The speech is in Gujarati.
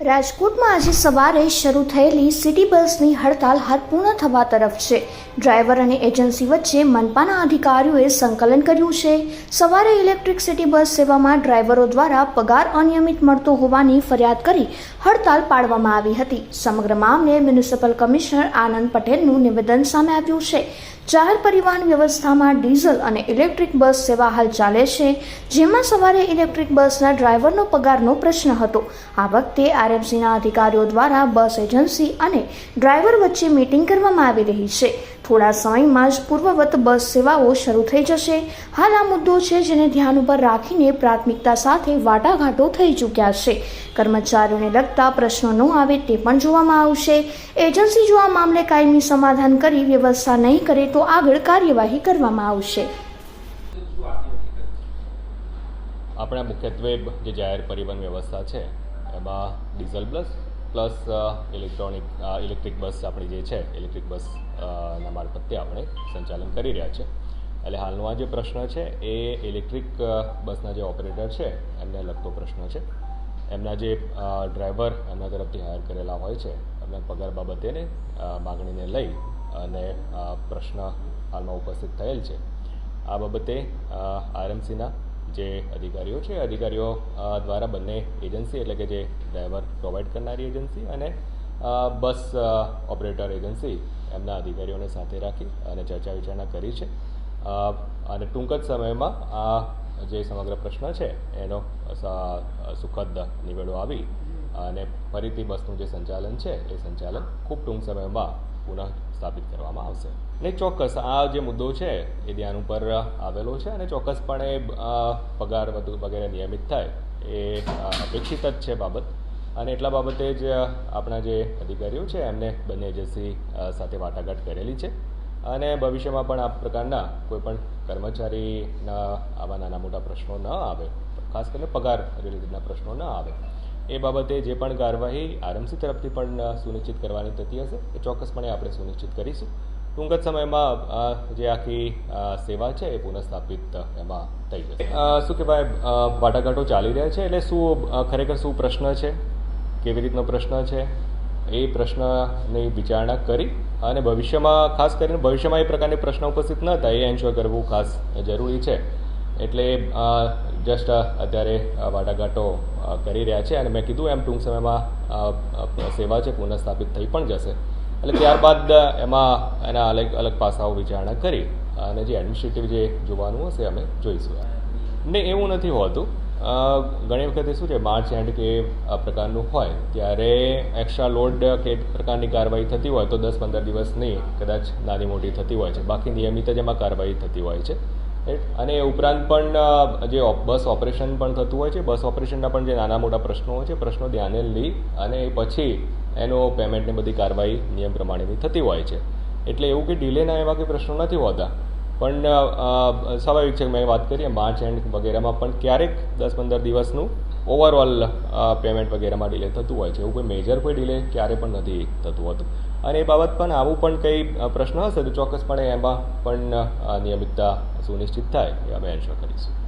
રાજકોટમાં આજે સવારે શરૂ થયેલી સિટી બસની હડતાલ હાલ પૂર્ણ થવા તરફ છે. ડ્રાઈવર અને એજન્સી વચ્ચે મનપાના અધિકારીઓએ સંકલન કર્યું છે. સવારે ઇલેક્ટ્રિક સિટી બસ સેવામાં ડ્રાઈવરો દ્વારા પગાર અનિયમિત મળતો હોવાની ફરિયાદ કરી હડતાલ પાડવામાં આવી હતી. સમગ્ર મામલે મ્યુનિસિપલ કમિશનર આનંદ પટેલનું નિવેદન સામે આવ્યું છે. જાહેર પરિવહન વ્યવસ્થામાં ડીઝલ અને ઇલેક્ટ્રિક બસ સેવા હાલ ચાલે છે, જેમાં સવારે ઇલેક્ટ્રિક બસના ડ્રાઈવરનો પગારનો પ્રશ્ન હતો. આ વખતે આરએફસીના અધિકારીઓ દ્વારા બસ એજન્સી અને ડ્રાઈવર વચ્ચે મીટિંગ કરવામાં આવી રહી છે. થોડા સમયમાં જ પૂર્વવત બસ સેવાઓ શરૂ થઈ જશે. હાલ આ મુદ્દો છે જેને ધ્યાન ઉપર રાખીને પ્રાથમિકતા સાથે વાટાઘાટો થઈ ચૂક્યા છે. કર્મચારીઓને લગતા પ્રશ્નો ન આવે તે પણ જોવામાં આવશે. એજન્સી જો આ મામલે કાયમી સમાધાન કરી વ્યવસ્થા નહીં કરે તો આગળ કાર્યવાહી કરવામાં આવશે. આપણે મુખ્યત્વે જે જાહેર પરિવહન વ્યવસ્થા છે, એમાં diesel bus plus electronic electric bus આપણી જે છે ઇલેક્ટ્રિક બસ ના મારફતે આપણે સંચાલન કરી રહ્યા છે. એટલે હાલનો આ જે પ્રશ્ન છે, એ ઇલેક્ટ્રિક બસના જે ઓપરેટર છે, એમને લગતો પ્રશ્ન છે. એમના જે ડ્રાઈવર એમના તરફથી હાયર કરેલા હોય છે, એમના પગાર બાબતેને માગણીને લઈ અને પ્રશ્ન હાલમાં ઉપસ્થિત થયેલ છે. આ બાબતે આરએમસીના જે અધિકારીઓ છે, અધિકારીઓ દ્વારા બંને એજન્સી એટલે કે જે ડ્રાઈવર પ્રોવાઈડ કરનારી એજન્સી અને બસ ઓપરેટર એજન્સી એમના અધિકારીઓને સાથે રાખી અને ચર્ચા વિચારણા કરી છે. અને ટૂંક જ સમયમાં આ જે સમગ્ર પ્રશ્ન છે, એનો સુખદ નિવેડો આવી અને ફરીથી બસનું જે સંચાલન છે, એ સંચાલન ખૂબ ટૂંક સમયમાં પુનઃ સ્થાપિત કરવામાં આવશે. ને ચોક્કસ, આ જે મુદ્દો છે, એ ધ્યાન ઉપર આવેલો છે અને ચોક્કસપણે પગાર વધુ વગેરે નિયમિત થાય, એ અપેક્ષિત જ છે બાબત. અને એટલા બાબતે જ આપણા જે અધિકારીઓ છે, એમને બંને એજન્સી સાથે વાટાઘાટ કરેલી છે. અને ભવિષ્યમાં પણ આ પ્રકારના કોઈ પણ કર્મચારીના આવા નાના મોટા પ્રશ્નો ન આવે. ખાસ કરીને પગાર રિલેટેડના પ્રશ્નો ન આવે. એ બાબતે જે પણ કાર્યવાહી આરએમસી તરફથી પણ સુનિશ્ચિત કરવાની થતી હશે, એ ચોક્કસપણે આપણે સુનિશ્ચિત કરીશું. ટૂંક જ સમયમાં જે આખી સેવા છે એ પુનઃસ્થાપિત એમાં થઈ જશે. શું કહેવાય? વાટાઘાટો ચાલી રહ્યા છે? એટલે શું ખરેખર શું પ્રશ્ન છે? કેવી રીતનો પ્રશ્ન છે? એ પ્રશ્નની વિચારણા કરી અને ભવિષ્યમાં, ખાસ કરીને ભવિષ્યમાં એ પ્રકારની પ્રશ્ન ઉપસ્થિત ન થાય, એ એન્શ્યોર કરવું ખાસ જરૂરી છે. એટલે જસ્ટ અત્યારે વાટાઘાટો કરી રહ્યા છે અને મેં કીધું એમ ટૂંક સમયમાં સેવા છે, પુનઃસ્થાપિત થઈ પણ જશે. એટલે ત્યારબાદ એમાં એના અલગ અલગ પાસાઓ વિચારણા કરી અને જે એડમિનિસ્ટ્રેટિવ જે જોવાનું હશે, અમે જોઈશું. ને એવું નથી હોતું. ઘણી વખતે શું છે માર્ચ એન્ડ કે આ પ્રકારનું હોય, ત્યારે એક્સ્ટ્રા લોડ કે પ્રકારની કાર્યવાહી થતી હોય, તો દસ પંદર દિવસની કદાચ નાની મોટી થતી હોય છે. બાકી નિયમિત જ એમાં કાર્યવાહી થતી હોય છે? અને એ ઉપરાંત પણ જે બસ ઓપરેશન પણ થતું હોય છે. બસ ઓપરેશનના પણ જે નાના મોટા પ્રશ્નો હોય છે, પ્રશ્નો ધ્યાને લઈ અને પછી એનો પેમેન્ટની બધી કાર્યવાહી નિયમ પ્રમાણેની થતી હોય છે. એટલે એવું કે ડિલેના એવા કંઈ પ્રશ્નો નથી હોતા. પણ સ્વાભાવિક છે કે મેં વાત કરીએ માર્ચ એન્ડ વગેરેમાં પણ ક્યારેક દસ પંદર દિવસનું ઓવરઓલ પેમેન્ટ વગેરેમાં ડિલે થતું હોય છે. એવું કોઈ મેજર કોઈ ડિલે ક્યારે પણ નથી થતું હોતું. અને એ બાબત પણ આવું પણ કંઈ પ્રશ્ન હશે તો ચોક્કસપણે એમાં પણ નિયમિતતા સુનિશ્ચિત થાય, એ અમે એન્શ્યોર કરીશું.